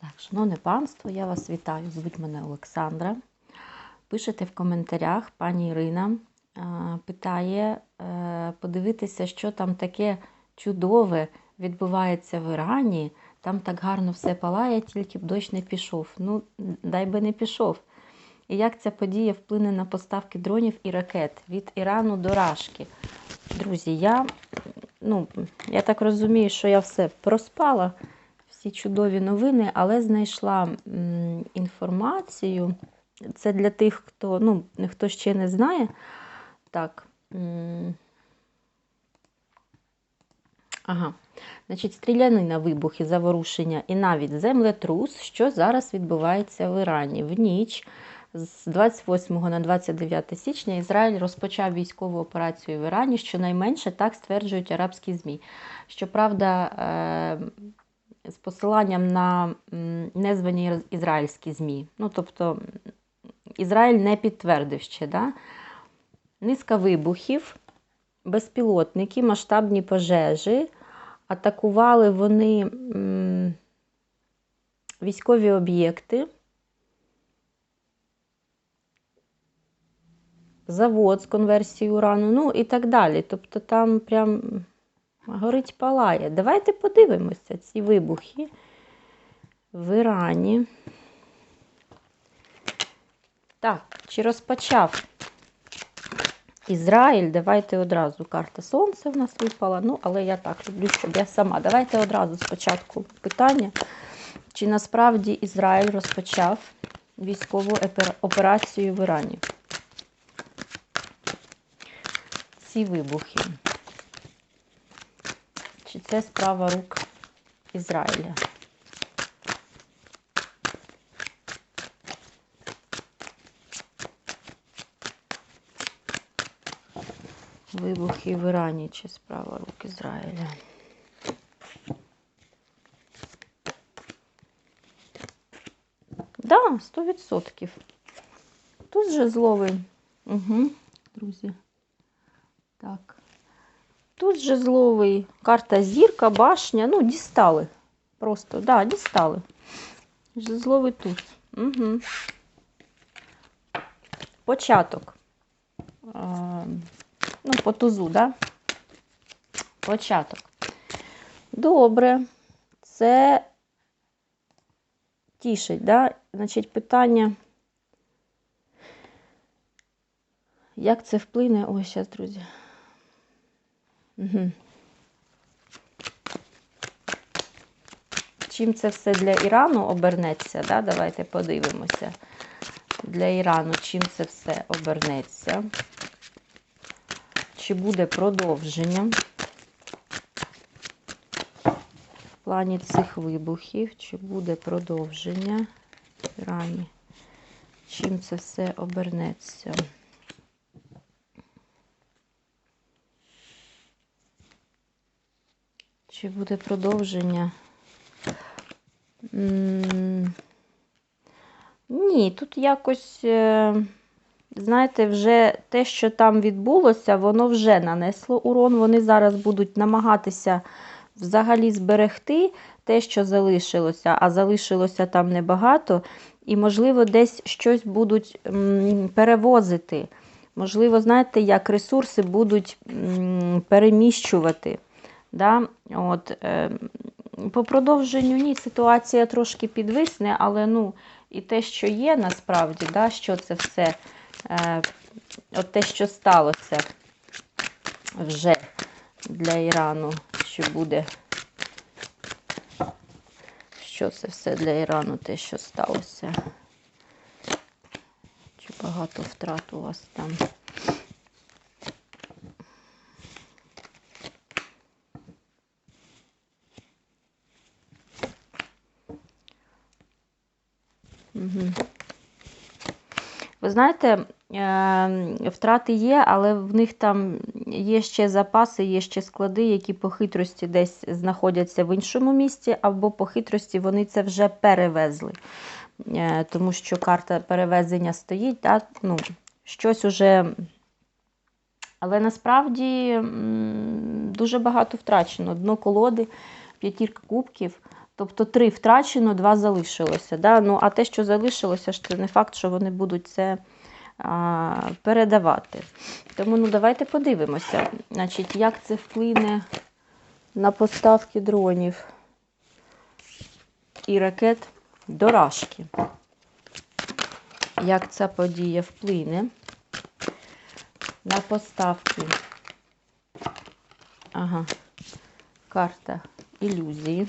Так, шановне панство, я вас вітаю. Звуть мене Олександра. Пишете в коментарях, пані Ірина е, питає е, подивитися, що там таке чудове відбувається в Ірані. Там так гарно все палає, тільки б дощ не пішов. Ну, дай би не пішов. І як ця подія вплине на поставки дронів і ракет від Ірану до Рашки? Друзі, я, ну, я так розумію, що я все проспала, всі чудові новини, але знайшла інформацію. Це для тих, хто, ну, хто ще не знає. Так. Ага. Значить, стрілянина, вибухи, заворушення і навіть землетрус, що зараз відбувається в Ірані. В ніч з 28 на 29 січня Ізраїль розпочав військову операцію в Ірані, щонайменше так стверджують арабські ЗМІ. Щоправда, е, з посиланням на незвані ізраїльські ЗМІ. Ну, тобто, Ізраїль не підтвердив ще. Да? Низка вибухів, безпілотники, масштабні пожежі. Атакували вони м, військові об'єкти, завод з конверсією урану, ну і так далі. Тобто там прям горить палає. Давайте подивимося ці вибухи в Ірані. Так, чи розпочав Ізраїль, давайте одразу карта Сонця в нас випала. Ну, але я так люблю, щоб я сама. Давайте одразу спочатку питання. Чи насправді Ізраїль розпочав військову операцію в Ірані? Ці вибухи. Це справа рук Ізраїля? Вибухи в Ірані чи справа рук Ізраїля. Да, 100%. Тут же зловий. Угу, друзі. Так. Тут же зловий. Карта зірка, башня. Ну, дістали. Просто, да, дістали. Зловий тут. Угу. Початок. Ну, по тузу, да? Початок. Добре. Це тішить, да? Значить, питання. Як це вплине? Ой, зараз, друзі. Угу. Чим це все для Ірану обернеться? Да? Давайте подивимося. Для Ірану, чим це все обернеться? Чи буде продовження в плані цих вибухів? Чи буде продовження в Ірані? Чим це все обернеться? Чи буде продовження? Ні, тут якось, е, знаєте, вже те, що там відбулося, воно вже нанесло урон. Вони зараз будуть намагатися взагалі зберегти те, що залишилося, а залишилося там небагато, і, можливо, десь щось будуть перевозити. Можливо, знаєте, як ресурси будуть переміщувати. Да? От, е, по продовженню ні, ситуація трошки підвисне, але ну, і те, що є насправді, да, що це все, е, от те, що сталося вже для Ірану, що буде. Що це все для Ірану, те, що сталося? Чи багато втрат у вас там? Ви знаєте, е, втрати є, але в них там є ще запаси, є ще склади, які по хитрості десь знаходяться в іншому місці, або по хитрості вони це вже перевезли. Е, Тому що карта перевезення стоїть, да? ну, щось уже. Але насправді дуже багато втрачено. Дно колоди, п'ятірка кубків. Тобто три втрачено, два залишилося. Да? Ну, а те, що залишилося, ж це не факт, що вони будуть це а, передавати. Тому ну, давайте подивимося, значить, як це вплине на поставки дронів і ракет до Рашки. Як ця подія вплине на поставки. Ага, карта ілюзії.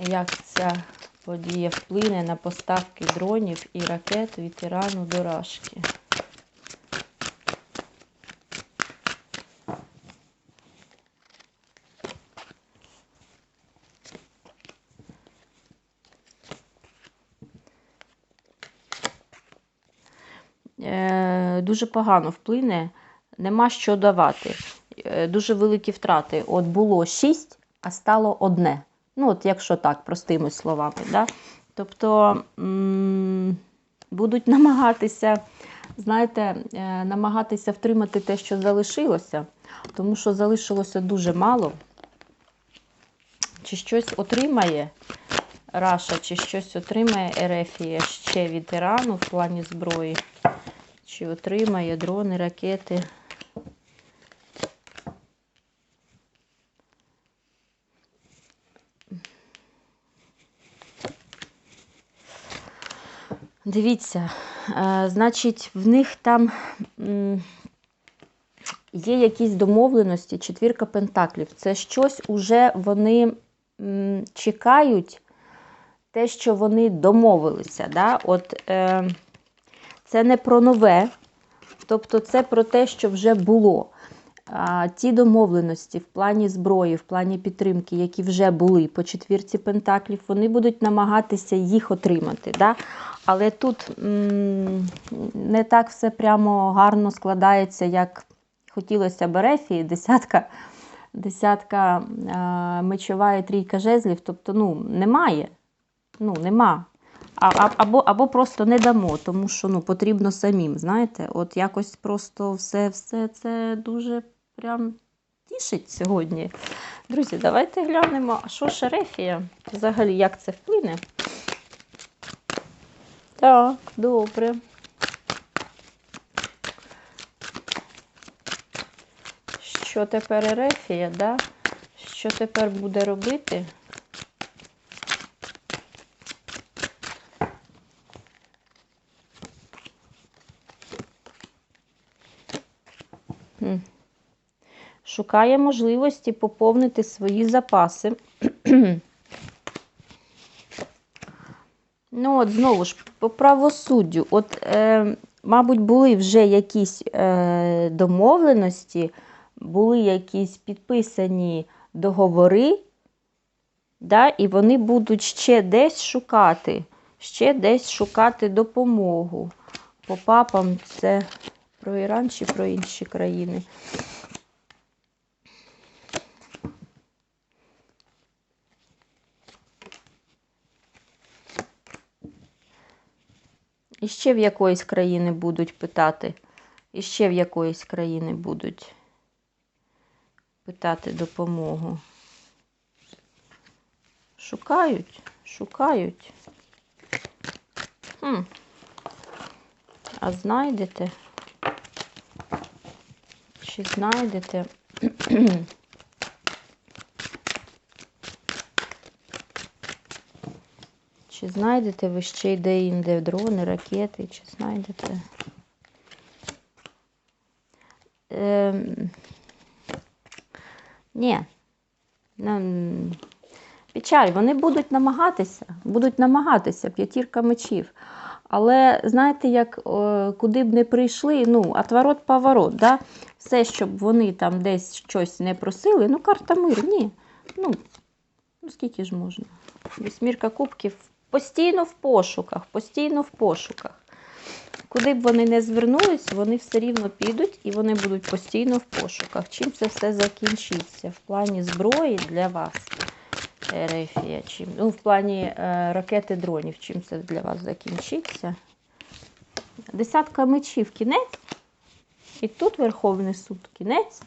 Як ця подія вплине на поставки дронів і ракет від Ірану до Рашки? Е, дуже погано вплине, нема що давати. Е, дуже великі втрати. От було 6, а стало одне. Ну, от якщо так, простими словами. Да? Тобто будуть намагатися, знаєте, е, намагатися втримати те, що залишилося, тому що залишилося дуже мало. Чи щось отримає Раша, чи щось отримає Ерефія ще від Ірану в плані зброї, чи отримає дрони, ракети. Дивіться, е, значить, в них там є якісь домовленості, четвірка пентаклів. Це щось уже вони чекають, те, що вони домовилися. Да? От, е, це не про нове, тобто це про те, що вже було. А, ті домовленості в плані зброї, в плані підтримки, які вже були по четвірці пентаклів, вони будуть намагатися їх отримати. Да? Але тут м, не так все прямо гарно складається, як хотілося б Ерефії, десятка, десятка а, мечова і трійка жезлів. Тобто, ну, немає. Ну, нема. А, або, або просто не дамо, тому що ну, потрібно самим. Знаєте, от якось просто все, все це дуже прям тішить сьогодні. Друзі, давайте глянемо, що Шерефія? Взагалі, як це вплине? Так, добре. Що тепер Ерефія, да? Що тепер буде робити? Шукає можливості поповнити свої запаси. Ну, от знову ж, по правосуддю, от, е, мабуть, були вже якісь е, домовленості, були якісь підписані договори, да, і вони будуть ще десь шукати, ще десь шукати допомогу. По папам це про Іран чи про інші країни. І ще в якоїсь країни будуть питати. І ще в якоїсь країни будуть питати допомогу. Шукають, шукають. Хм. А знайдете? Чи знайдете? Чи знайдете ви ще й де-інде дрони, ракети, чи знайдете? Ем... Ні. Ем... Печаль, вони будуть намагатися, будуть намагатися, п'ятірка мечів. Але знаєте, як куди б не прийшли, ну, отворот поворот, да? все, щоб вони там десь щось не просили, ну, карта мир, ні. Ну, ну скільки ж можна? Вісьмірка кубків постійно в пошуках, постійно в пошуках. Куди б вони не звернулись, вони все рівно підуть і вони будуть постійно в пошуках. Чим це все закінчиться? В плані зброї для вас, Ерефія, чим, ну, в плані е, ракети дронів, чим це для вас закінчиться? Десятка мечів кінець. І тут Верховний суд кінець.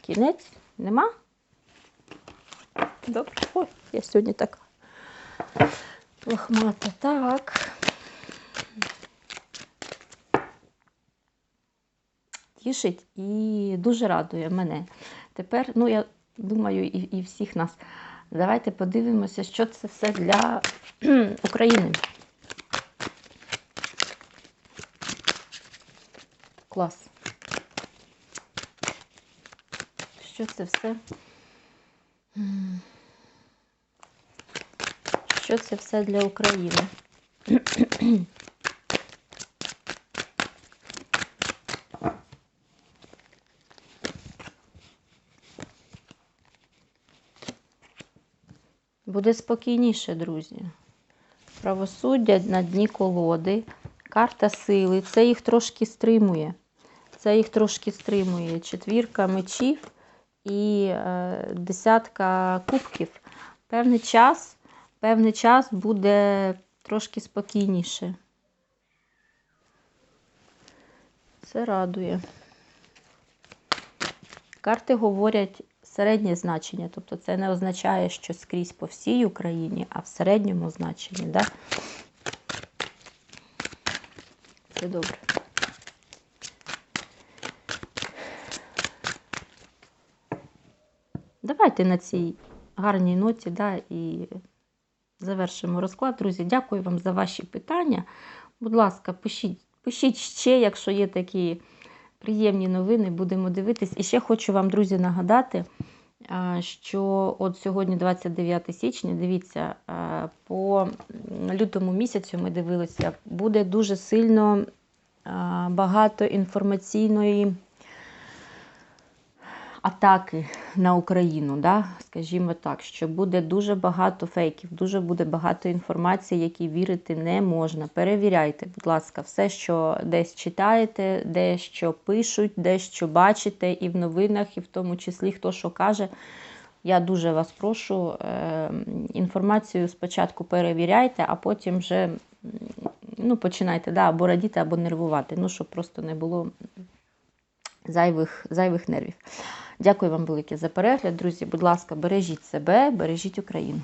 Кінець нема? Добре. Ой, я сьогодні така лохмата. Так. Тішить і дуже радує мене. Тепер, ну, я думаю, і, і всіх нас. Давайте подивимося, що це все для України. Клас. Що це все? Що це все для України? Буде спокійніше, друзі. Правосуддя на дні колоди, карта сили. Це їх трошки стримує. Це їх трошки стримує. Четвірка мечів і е, десятка кубків. Певний час, певний час буде трошки спокійніше. Це радує. Карти говорять середнє значення, тобто це не означає, що скрізь по всій Україні, а в середньому значенні. Да? Це добре. Давайте на цій гарній ноті да, і завершимо розклад. Друзі, дякую вам за ваші питання. Будь ласка, пишіть, пишіть ще, якщо є такі приємні новини, будемо дивитись. І ще хочу вам, друзі, нагадати, що от сьогодні, 29 січня, дивіться, по лютому місяцю ми дивилися, буде дуже сильно багато інформаційної атаки на Україну, да? скажімо так, що буде дуже багато фейків, дуже буде багато інформації, які вірити не можна. Перевіряйте, будь ласка, все, що десь читаєте, де що пишуть, де що бачите, і в новинах, і в тому числі хто що каже. Я дуже вас прошу, е, інформацію спочатку перевіряйте, а потім вже ну, починайте да, або радіти, або нервувати, ну, щоб просто не було зайвих, зайвих нервів. Дякую вам велике за перегляд, друзі. Будь ласка, бережіть себе, бережіть Україну.